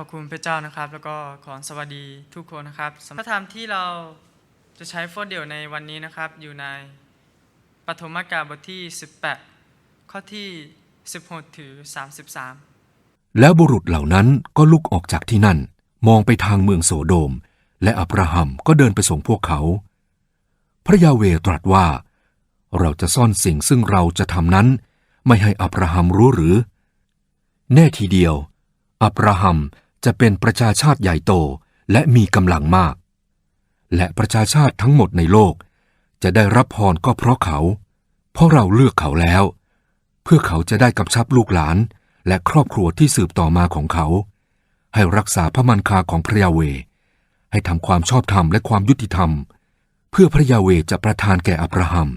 ขอบคุณพระเจ้านะครับ แล้วก็ขอสวัสดีทุกคนนะครับสำหรับพระธรรมที่เราจะใช้โฟเดียวในวันนี้นะครับ อยู่ในปฐมกาลบทที่ 18 ข้อที่ 16 ถึง 33 แล้วบุรุษเหล่านั้นก็ลุกออกจากที่นั่น มองไปทางเมืองโสโดม และอับราฮัมก็เดินไปส่งพวกเขา พระยาเวตรัสว่า เราจะซ่อนสิ่งซึ่งเราจะทำนั้น ไม่ให้อับราฮัมรู้หรือ แน่ทีเดียวอับราฮัม จะเป็นประชาชาติใหญ่โตและมีกำลังมาก และประชาชาติทั้งหมดในโลก จะได้รับพรก็เพราะเขา เพราะเราเลือกเขาแล้ว เพื่อเขาจะได้กำชับลูกหลานและครอบครัวที่สืบต่อมาของเขา ให้รักษาพระมันคาของพระยาเว ให้ทำความชอบธรรมและความยุติธรรม เพื่อพระยาเวจะประทานแก่อับราฮัม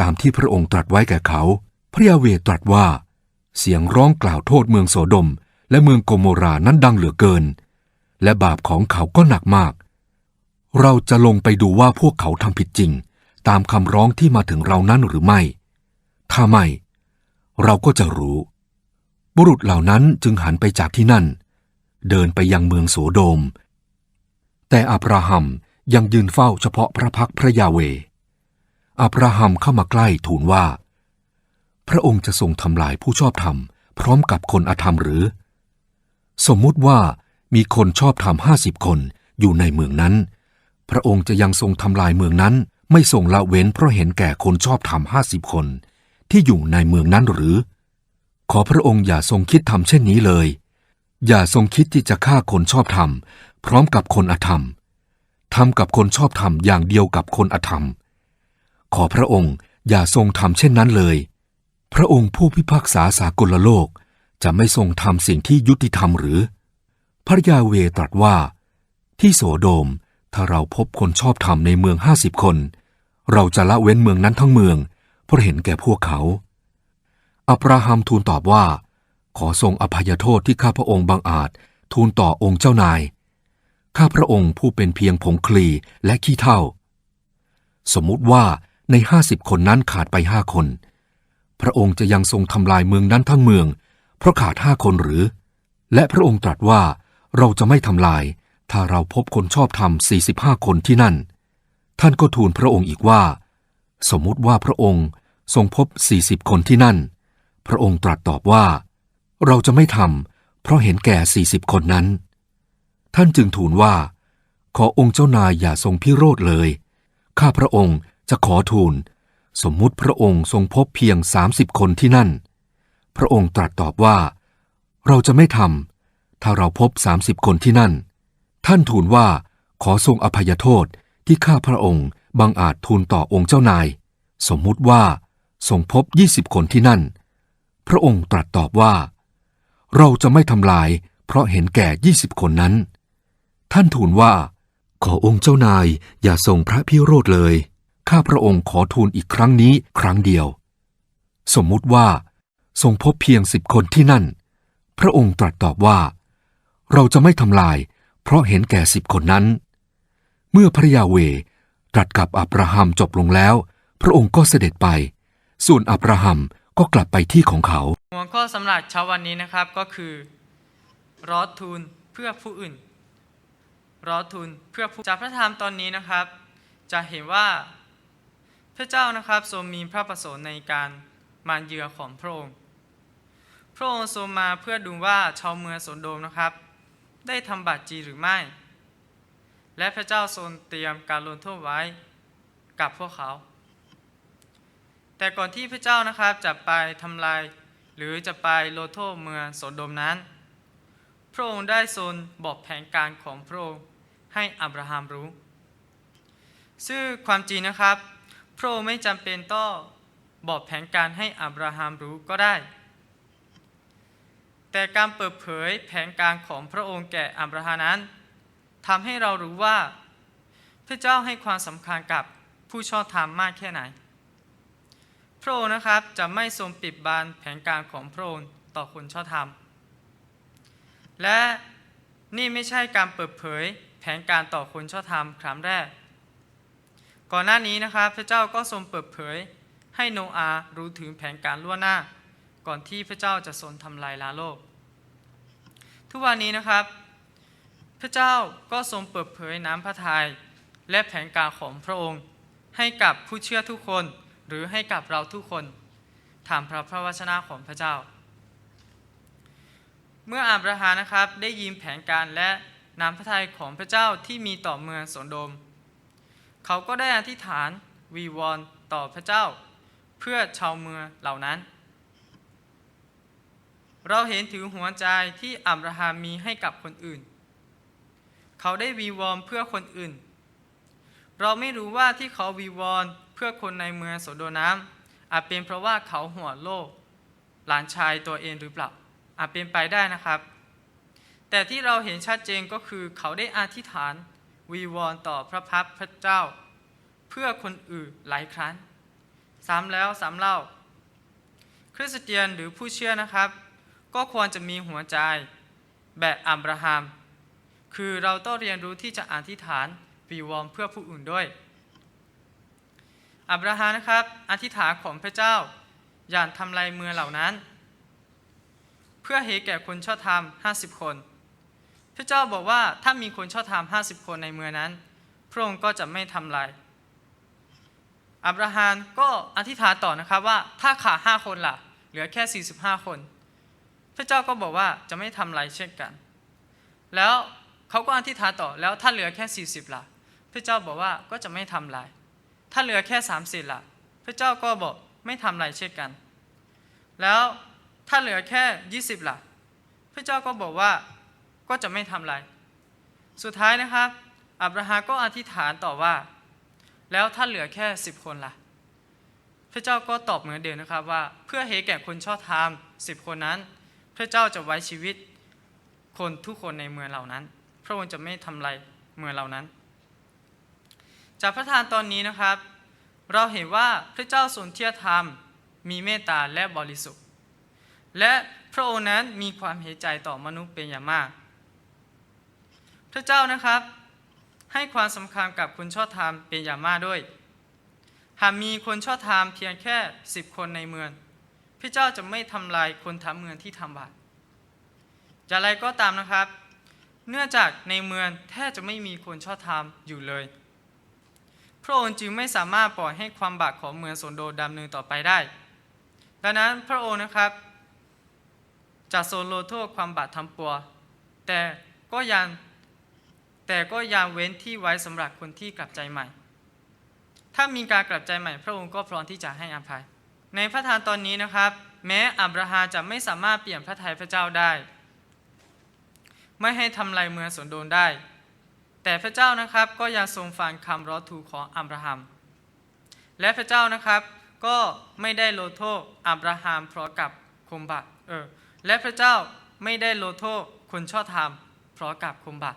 ตามที่พระองค์ตรัสไว้แก่เขา พระยาเวตรัสว่า เสียงร้องกล่าวโทษเมืองโสดม และเมืองโกโมรานั้นดังเหลือเกิน และบาปของเขาก็หนักมาก เราจะลงไปดูว่าพวกเขาทำผิดจริง ตามคำร้องที่มาถึงเรานั้นหรือไม่ ถ้าไม่ เราก็จะรู้ บุรุษเหล่านั้นจึงหันไปจากที่นั่น เดินไปยังเมืองโสโดม แต่อับราฮัมยังยืนเฝ้าเฉพาะพระพักพระยาเว อับราฮัมเข้ามาใกล้ทูลว่า พระองค์จะทรงทำลายผู้ชอบธรรม พร้อมกับคนอธรรมหรือ สมมุติว่ามีคนชอบธรรมห้าสิบคนอยู่ในเมืองนั้น พระองค์จะยังทรงทำลายเมืองนั้น ไม่ทรงละเว้นเพราะเห็นแก่คนชอบธรรมห้าสิบคน ที่อยู่ในเมืองนั้นหรือ ขอพระองค์อย่าทรงคิดทำเช่นนี้เลย อย่าทรงคิดที่จะฆ่าคนชอบธรรม พร้อมกับคนอธรรมทำกับคนชอบธรรมอย่างเดียวกับคนอธรรม ขอพระองค์อย่าทรงทำเช่นนั้นเลย พระองค์ผู้พิพากษาสากลโลก จะไม่ทรงทำสิ่งที่ยุติธรรมหรือ พระยาเวตรัสว่า ที่โสโดมถ้าเราพบคนชอบธรรมในเมืองห้าสิบคน เราจะละเว้นเมืองนั้นทั้งเมือง เพราะเห็นแก่พวกเขา อับราฮัมทูลตอบว่า ขอทรงอภัยโทษที่ข้าพระองค์บางอาจทูลต่อองค์เจ้านาย ข้าพระองค์ผู้เป็นเพียงผงคลีและขี้เท่า สมมุติว่าในห้าสิบคนนั้นขาดไปห้าคน พระองค์จะยังทรงทำลายเมืองนั้นทั้งเมือง เพราะขาดห้าคนหรือ และพระองค์ตรัสว่าเราจะไม่ทำลาย ถ้าเราพบคนชอบธรรมสี่สิบห้าคนที่นั่น ท่านก็ทูลพระองค์อีกว่า สมมุติว่าพระองค์ทรงพบสี่สิบคนที่นั่น พระองค์ตรัสตอบว่า เราจะไม่ทำเพราะเห็นแก่สี่สิบคนนั้น ท่านจึงทูลว่า ขอองค์เจ้านายอย่าทรงพิโรธเลย ข้าพระองค์จะขอทูล สมมุติพระองค์ทรงพบเพียงสามสิบคนที่นั่น พระองค์ตรัสตอบว่า เราจะไม่ทำถ้าเราพบสามสิบคนที่นั่น ท่านทูลว่าขอทรงอภัยโทษที่ข้าพระองค์บังอาจทูลต่อองค์เจ้านาย สมมุติว่าทรงพบยี่สิบคนที่นั่น พระองค์ตรัสตอบว่า เราจะไม่ทำลาย เพราะเห็นแก่ยี่สิบคนนั้น ท่านทูลว่า ขอองค์เจ้านายอย่าทรงพระพิโรธเลย ข้าพระองค์ขอทูลอีกครั้งนี้ครั้งเดียว สมมุติว่า ทรงพบเพียงสิบคนที่นั่น พระองค์ตรัสตอบว่า เราจะไม่ทำลาย เพราะเห็นแก่สิบคนนั้น เมื่อพระยาเวตรัสกับอับราฮัมจบลงแล้ว พระองค์ก็เสด็จไป ส่วนอับราฮัมก็กลับไปที่ของเขา หัวข้อสำหรับเช้าวันนี้นะครับก็คือรอทูลเพื่อผู้อื่นรอทูลเพื่อผู้จากพระธรรมตอนนี้นะครับ จะเห็นว่าพระเจ้านะครับทรงมีพระประสงค์ในการมาเยือของพระองค์ พระองค์ทรงมาเพื่อดูว่าชาวเมืองโสโดมนะครับ ได้ทำบาปจริงหรือไม่ และพระเจ้าทรงเตรียมการลงโทษไว้กับพวกเขา แต่ก่อนที่พระเจ้านะครับจะไปทำลาย หรือจะไปโลดโทษเมืองโสโดมนั้น พระองค์ได้ทรงบอกแผนการของพระองค์ให้อับราฮัมรู้ ซึ่งความจริงนะครับ พระองค์ไม่จำเป็นต้องบอกแผนการให้อับราฮัมรู้ก็ได้ แต่การเปิดเผยแผนการของพระองค์แก่อับราฮัมนั้นทำให้เรารู้ว่า พระเจ้าให้ความสำคัญกับผู้ชอบธรรมมากแค่ไหน พระองค์นะครับจะไม่ทรงปิดบังแผนการของพระองค์ต่อคนชอบธรรม และนี่ไม่ใช่การเปิดเผยแผนการต่อคนชอบธรรมครั้งแรก ก่อนหน้านี้นะครับพระเจ้าก็ทรงเปิดเผยให้โนอารู้ถึงแผนการล่วงหน้า ก่อนที่พระเจ้าจะทรงทำลายล้างโลก ทุกวันนี้นะครับ พระเจ้าก็ทรงเปิดเผยน้ำพระทัยและแผนการของพระองค์ ให้กับผู้เชื่อทุกคนหรือให้กับเราทุกคนถามพระพระวจนะของพระเจ้า เมื่ออับราฮัมนะครับได้ยินแผนการและน้ำพระทัยของพระเจ้าที่มีต่อเมืองโสโดม เขาก็ได้อธิษฐานวีวอนต่อพระเจ้า เพื่อชาวเมืองเหล่านั้น เราเห็นถึงหัวใจที่อับราฮัมมีให้กับคนอื่น เขาได้วีวอนเพื่อคนอื่น เราไม่รู้ว่าที่เขาวีวอนเพื่อคนในเมืองโสโดน้ำอาจเป็นเพราะว่าเขาหัวโลก หลานชายตัวเองหรือเปล่าอาจเป็นไปได้นะครับ แต่ที่เราเห็นชัดเจนก็คือเขาได้อธิษฐานวีวอนต่อพระพักพระเจ้า เพื่อคนอื่นหลายครั้งซ้ำแล้วซ้ำเล่า คริสเตียนหรือผู้เชื่อนะครับ ก็ควรจะมีหัวใจแบบอับราฮัม คือเราต้องเรียนรู้ที่จะอธิษฐานวีวอนเพื่อผู้อื่นด้วย อับราฮัมนะครับ อธิษฐานของพระเจ้า อย่าทำลายเมืองเหล่านั้น เพื่อเหตุแก่คนชอบธรรม 50 คน พระเจ้าบอกว่าถ้ามีคนชอบธรรม 50 คนในเมืองนั้น พระองค์ก็จะไม่ทำลายอับราฮัมก็อธิษฐานต่อนะครับว่าถ้าขาด5คนล่ะ เหลือแค่ 45 คน พระเจ้าก็บอกว่าจะไม่ทำลายเช่นกัน แล้วเขาก็อธิษฐานต่อแล้วถ้าเหลือแค่ 40ล่ะพระเจ้าบอกว่าก็จะไม่ทำลาย ถ้าเหลือแค่ 30ล่ะพระเจ้าก็บอกไม่ทำลายเช่นกัน แล้วถ้าเหลือแค่ 20ล่ะพระเจ้าก็บอกว่าก็จะไม่ทำลาย สุดท้ายนะครับอับราฮัมก็อธิษฐานต่อว่า แล้วถ้าเหลือแค่ 10 คนล่ะพระเจ้าก็ตอบเหมือนเดิมนะครับว่าเพื่อเหตุแก่คนชอบธรรม10คนนั้น พระเจ้าจะไว้ชีวิตคนทุกคนในเมืองเหล่านั้น พระองค์จะไม่ทำลายเมืองเหล่านั้น จากพระทานตอนนี้นะครับ เราเห็นว่าพระเจ้าทรงเที่ยธรรม มีเมตตาและบริสุทธิ์ และพระองค์นั้นมีความเห็นใจต่อมนุษย์เป็นอย่างมาก พระเจ้านะครับให้ความสำคัญกับคนชอบธรรมเป็นอย่างมากด้วย หากมีคนชอบธรรมเพียงแค่สิบคนในเมือง พระเจ้าจะไม่ทำลายคนทั้งเมืองที่ทำบาปอย่างไรก็ตามนะครับ เนื่องจากในเมืองแทบจะไม่มีคนชอบธรรมอยู่เลย พระองค์จึงไม่สามารถปล่อยให้ความบาปของเมืองสนโดดำเนินต่อไปได้ ดังนั้นพระองค์นะครับจะทรงลงโทษความบาปทั้งปวงแต่ก็ยังแต่ก็ยังเว้นที่ไว้สำหรับคนที่กลับใจใหม่ ถ้ามีการกลับใจใหม่ พระองค์ก็พร้อมที่จะให้อภัย ในพระทานตอนนี้นะครับ แม้อับราฮัมจะไม่สามารถเปลี่ยนพระทัยพระเจ้าได้ ไม่ให้ทำลายเมืองสนโดนได้ แต่พระเจ้านะครับก็ยังทรงฟังคำร้องทูลของอับราฮัม และพระเจ้านะครับก็ไม่ได้โลโทษอับราฮัมเพราะกับคมบาปเออและพระเจ้าไม่ได้โลโทษคนชอบธรรมเพราะกับคมบาป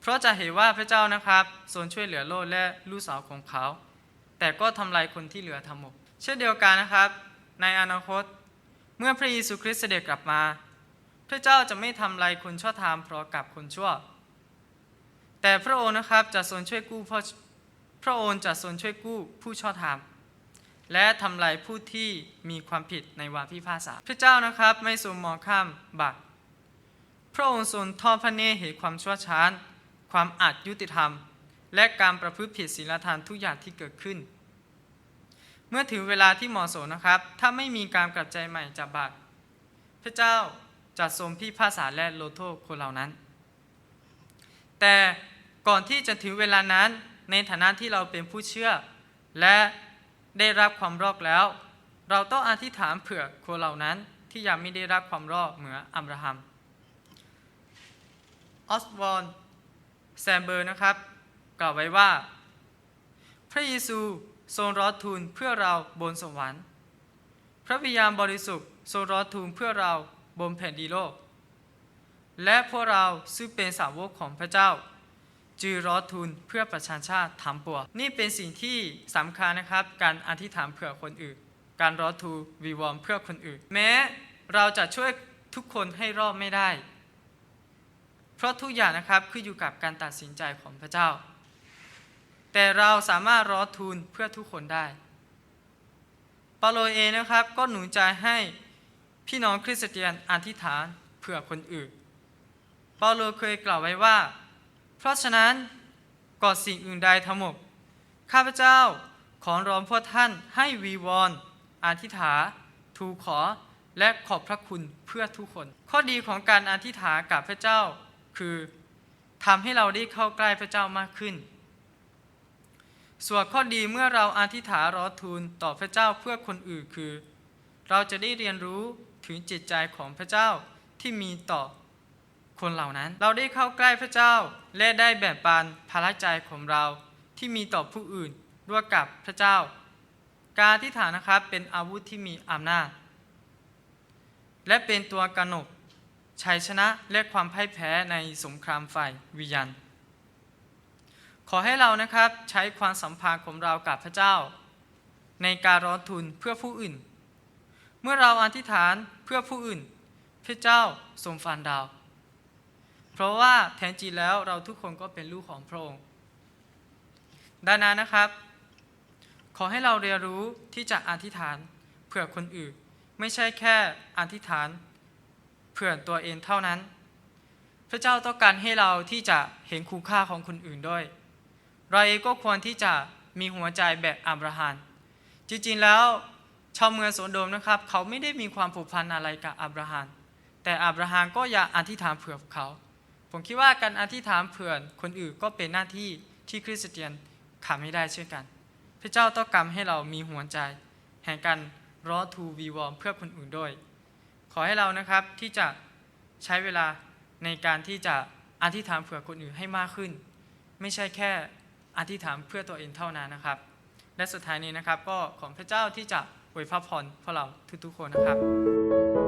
เพราะจะเห็นว่าพระเจ้านะครับทรงช่วยเหลือโลกและลูกสาวของเขา แต่ก็ทำลายคนที่เหลือทั้งหมด เช่นเดียวกันนะครับ ในอนาคต เมื่อพระเยซูคริสต์เสด็จกลับมา พระเจ้าจะไม่ทำลายคนชั่วธรรมเพราะกับคนชั่ว แต่พระองค์นะครับจะทรงช่วยกู้พระพระองค์จะทรงช่วยกู้ผู้ชั่วธรรมและทำลายผู้ที่มีความผิดในวาพิพาษา พระเจ้านะครับไม่ทรงมองข้ามบาปพระองค์ทรงทอดพระเนตรเห็นความชั่วช้าความอาจยุติธรรม และการประพฤติผิดศีลธรรมทุกอย่างที่เกิดขึ้น เมื่อถึงเวลาที่เหมาะสมนะครับ ถ้าไม่มีการกลับใจใหม่จากบาปพระเจ้าจะทรงพิพากษาและลงโทษคนเหล่านั้น แต่ก่อนที่จะถึงเวลานั้นในฐานะที่เราเป็นผู้เชื่อ และได้รับความรอดแล้ว เราต้องอธิษฐานเผื่อคนเหล่านั้นที่ยังไม่ได้รับความรอดเหมือนอับราฮัมออสวอนแซมเบอร์นะครับ กล่าวไว้ว่า พระเยซู ทรงรอดทูลเพื่อเราบนสวรรค์ พระวิญญาณบริสุทธิ์ทรงรอดทูลเพื่อเราบนแผ่นดินโลก และพวกเราซึ่งเป็นสาวกของพระเจ้าจือรอดทูลเพื่อประชาชาติทั้งปวงนี่เป็นสิ่งที่สำคัญนะครับ การอธิษฐานเผื่อคนอื่น การรอดทูลวีวอมเพื่อคนอื่น แม้เราจะช่วยทุกคนให้รอดไม่ได้ เพราะทุกอย่างนะครับขึ้นอยู่กับการตัดสินใจของพระเจ้า แต่เราสามารถรอทูลเพื่อทุกคนได้ปาโลเองนะครับก็หนุนใจให้พี่น้องคริสเตียนอธิษฐานเพื่อคนอื่นปาโลเคยกล่าวไว้ว่า เพราะฉะนั้นก่อสิ่งอื่นใดทั้งหมดข้าพเจ้าขอร้องพวกท่านให้วีวอนอธิษฐานทูลขอและขอบพระคุณเพื่อทุกคน ข้อดีของการอธิษฐานกับพระเจ้า คือทำให้เราได้เข้าใกล้พระเจ้ามากขึ้น ส่วนข้อดีเมื่อเราอธิษฐานรอทูลต่อพระเจ้าเพื่อคนอื่นคือ เราจะได้เรียนรู้ถึงจิตใจของพระเจ้าที่มีต่อคนเหล่านั้น เราได้เข้าใกล้พระเจ้า และได้แบ่งปันภาระใจของเราที่มีต่อผู้อื่นร่วมกับพระเจ้า การอธิษฐานนะครับเป็นอาวุธที่มีอำนาจ และเป็นตัวกำหนดชัยชนะและความพ่ายแพ้ในสงครามฝ่ายวิญญาณ ขอให้เรานะครับใช้ความสัมพันธ์ของเรากับพระเจ้า ในการร้อนทุนเพื่อผู้อื่น เมื่อเราอธิษฐานเพื่อผู้อื่น พระเจ้าทรงฟันเราเพราะว่าแท้จริงแล้วเราทุกคนก็เป็นลูกของพระองค์ดังนั้นนะครับ ขอให้เราเรียนรู้ที่จะอธิษฐานเพื่อคนอื่น ไม่ใช่แค่อธิษฐานเพื่อตัวเองเท่านั้น พระเจ้าต้องการให้เราที่จะเห็นคุณค่าของคนอื่นด้วย เราเองก็ควรที่จะมีหัวใจแบบอับราฮัมจริงๆแล้วชาวเมืองโสโดมนะครับ เขาไม่ได้มีความผูกพันอะไรกับอับราฮัมแต่อับราฮัมก็อยากอธิษฐานเผื่อเขา ผมคิดว่าการอธิษฐานเผื่อคนอื่นก็เป็นหน้าที่ที่คริสเตียนขาดไม่ได้เช่นกัน พระเจ้าต้องการให้เรามีหัวใจ แห่งการรอทูวีวอมเพื่อคนอื่นด้วย ขอให้เรานะครับที่จะใช้เวลาในการที่จะอธิษฐานเผื่อคนอื่นให้มากขึ้น ไม่ใช่แค่ อธิษฐานเพื่อตัวเองเท่านั้นนะครับ และสุดท้ายนี้นะครับก็ของพระเจ้าที่จะอวยพระพรพวกเราทุกๆคนนะครับ